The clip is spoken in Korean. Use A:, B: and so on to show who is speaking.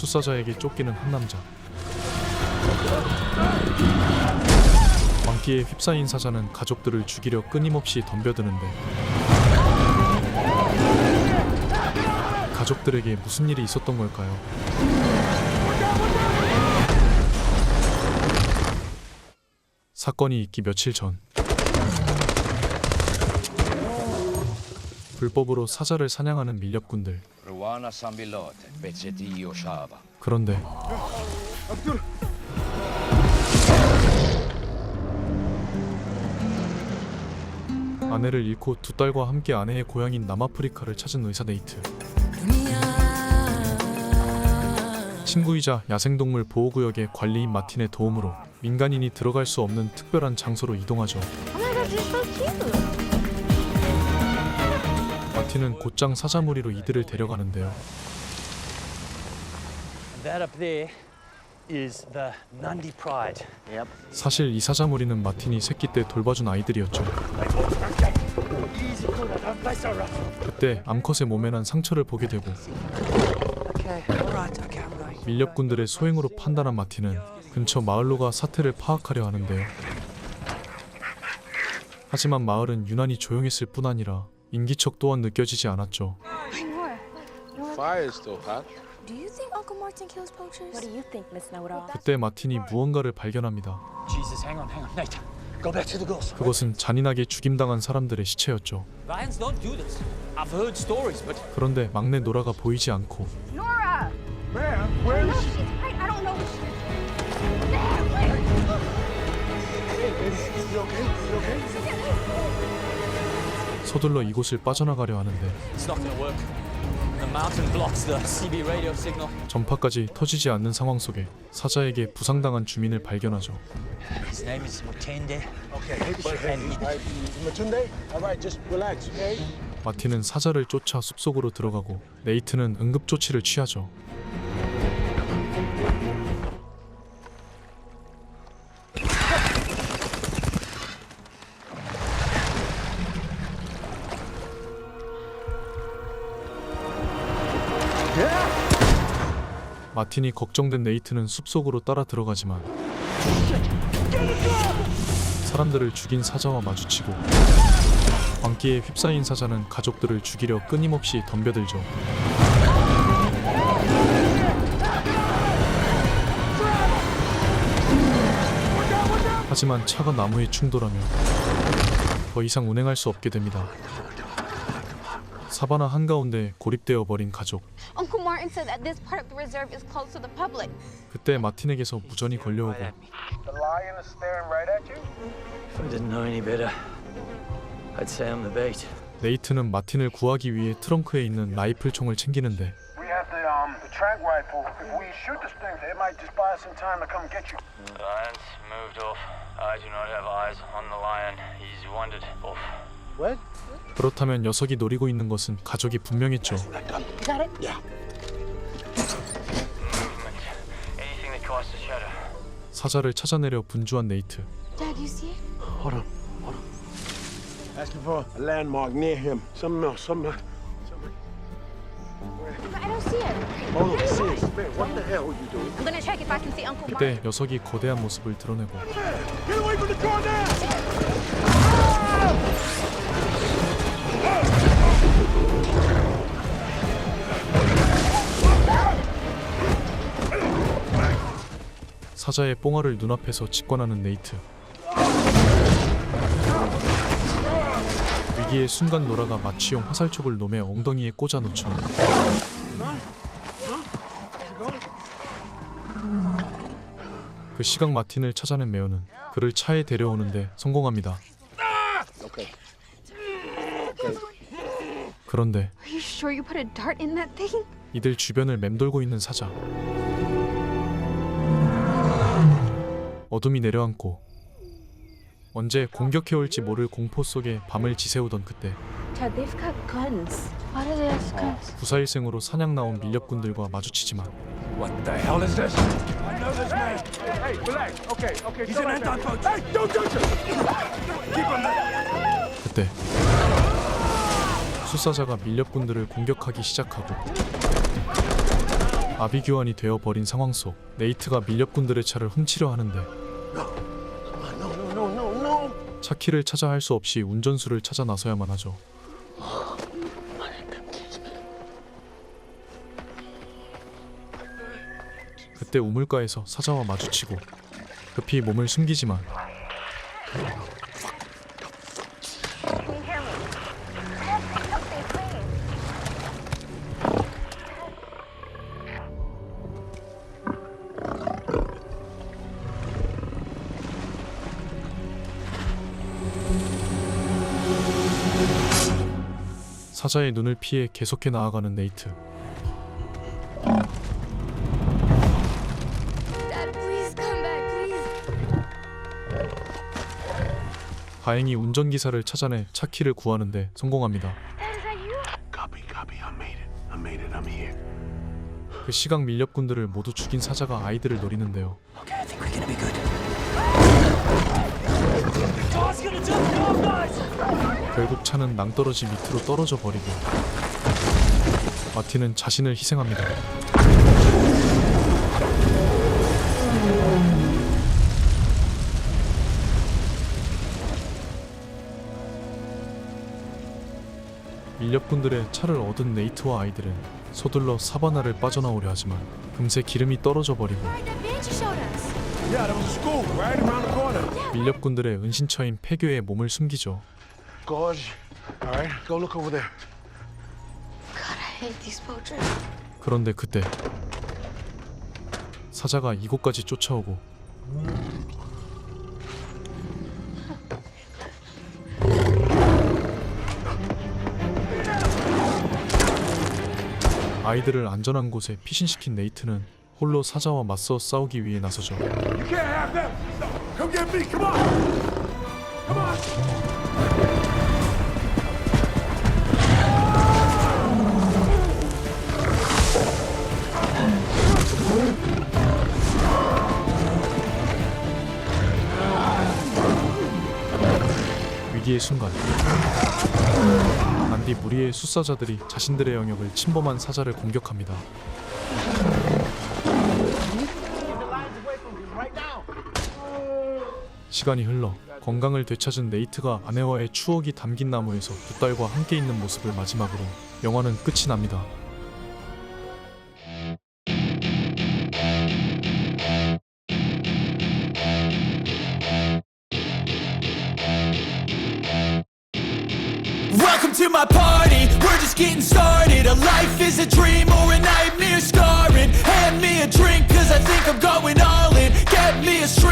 A: 수사자에게 쫓기는 한 남자. 광기에 휩싸인 사자는 가족들을 죽이려 끊임없이 덤벼드는데 가족들에게 무슨 일이 있었던 걸까요? 사건이 있기 며칠 전 불법으로 사자를 사냥하는 밀렵꾼들
B: Ruana Shaba.
A: 그런데 아내를 잃고 두 딸과 함께 아내의 고향인 남아프리카를 찾은 의사 네이트 친구이자 야생동물 보호구역의 관리인 마틴의 도움으로 민간인이 들어갈 수 없는 특별한 장소로 이동하죠
C: Oh my god, you're so cute.
A: 마틴은 곧장 사자무리로 이들을 데려가는데요
D: That up there is the Nandi Pride. Yep.
A: 사실 이 사자무리는 마틴이 새끼 때 돌봐준 아이들이었죠. 그때 암컷의 몸에 난 상처를 보게 되고. 밀렵꾼들의 소행으로 판단한 마틴은 근처 마을로 가 사태를 파악하려 하는데요. 하지만 마을은 유난히 조용했을 뿐 아니라 인기척 또한 느껴지지 않았죠.
C: More.
E: Fire is still hot.
C: Do you think Uncle Martin kills poachers? What do you think, Miss Know-it-all?
A: 그때 마틴이 무언가를 발견합니다.
D: Jesus, hang on, hang on. Nate, go back to the girls.
A: 그것은 잔인하게 죽임당한 사람들의 시체였죠.
D: Lions don't do this. I've heard stories, but
A: 그런데 막내 노라가 보이지 않고 서둘러 이곳을 빠져나가려 하는데
D: it's not gonna work. The mountain blocks the CB radio signal.
A: 전파까지 터지지 않는 상황 속에 사자에게 부상당한 주민을 발견하죠. 마틴은 사자를 쫓아 숲속으로 들어가고 네이트는 응급 조치를 취하죠. 마틴이 걱정된 네이트는 숲속으로 따라 들어가지만 사람들을 죽인 사자와 마주치고 광기에 휩싸인 사자는 가족들을 죽이려 끊임없이 덤벼들죠. 하지만 차가 나무에 충돌하며 더 이상 운행할 수 없게 됩니다. 사바나 한가운데 고립되어 버린 가족.
C: Uncle Martin said that this part of the reserve is closed to the public.
A: 그때 마틴에게서 무전이 걸려오고
E: The lion is staring right at you.
D: if I didn't know any better, I'd say I'm the bait.
A: 네이트는 마틴을 구하기 위해 트렁크에 있는 라이플 총을 챙기는데
E: Um?
A: 그렇다면 녀석이 노리고 있는 것은 가족이 분명했죠. 사자를 찾아내려 분주한 네이트. 그때 녀석이 거대한 모습을 드러내고 사자의 뽕알을 눈앞에서 직관하는 네이트. 위기의 순간 노라가 마취용 화살촉을 놈의 엉덩이에 꽂아 놓죠. 그 시각 마틴을 찾아낸 메어는 그를 차에 데려오는데 성공합니다. 그런데
C: Are you sure you put a dart in that thing?
A: 이들 주변을 맴돌고 있는 사자. 어둠이 내려앉고 언제 공격해올지 모를 공포 속에 밤을 지새우던 그때? 구사일생으로 사냥 나온 밀렵꾼들과 마주치지만
D: What the hell is this?
E: I know this man. Hey, relax. Okay, okay. He's an anti-poacher. Hey, don't touch him. Keep him there.
A: 그때 수사자가 밀렵꾼들을 공격하기 시작하고 아비규환이 되어버린 상황 속 네이트가 밀렵꾼들의 차를 훔치려 하는데 차키를 찾아 할 수 없이 운전수를 찾아 나서야만 하죠. 그때 우물가에서 사자와 마주치고 급히 몸을 숨기지만 사자의 눈을 피해 계속해 나아가는 네이트. 다행히 운전기사를 찾아내 차키를 구하는데 성공합니다. 그 시각 밀렵꾼들을 모두 죽인 사자가 아이들을 노리는데요. 결국 차는 낭떠러지 밑으로 떨어져 버리고 마틴은 자신을 희생합니다. 밀렵꾼들의 차를 얻은 네이트와 아이들은 서둘러 사바나를 빠져나오려 하지만 금세 기름이 떨어져 버리고. 밀렵꾼들의 은신처인 폐교에 몸을 숨기죠.
E: Gorge. All right, go look over there.
C: God, I hate these poachers.
A: 그런데 그때 사자가 이곳까지 쫓아오고 아이들을 안전한 곳에 피신시킨 네이트는 홀로 사자와 맞서 싸우기 위해 나서죠.
E: You can't have them. No, come get me. Come on.
A: 위기의 순간 안디 무리의 숫사자들이 자신들의 영역을 침범한 사자를 공격합니다. 시간이 흘러 건강을 되찾은 네이트가 아내와의 추억이 담긴 나무에서 두 딸과 함께 있는 모습을 마지막으로 영화는 끝이 납니다.
F: Welcome to my party. We're just getting started. A life is a dream or a nightmare scarring. Hand me a drink, cause I think I'm going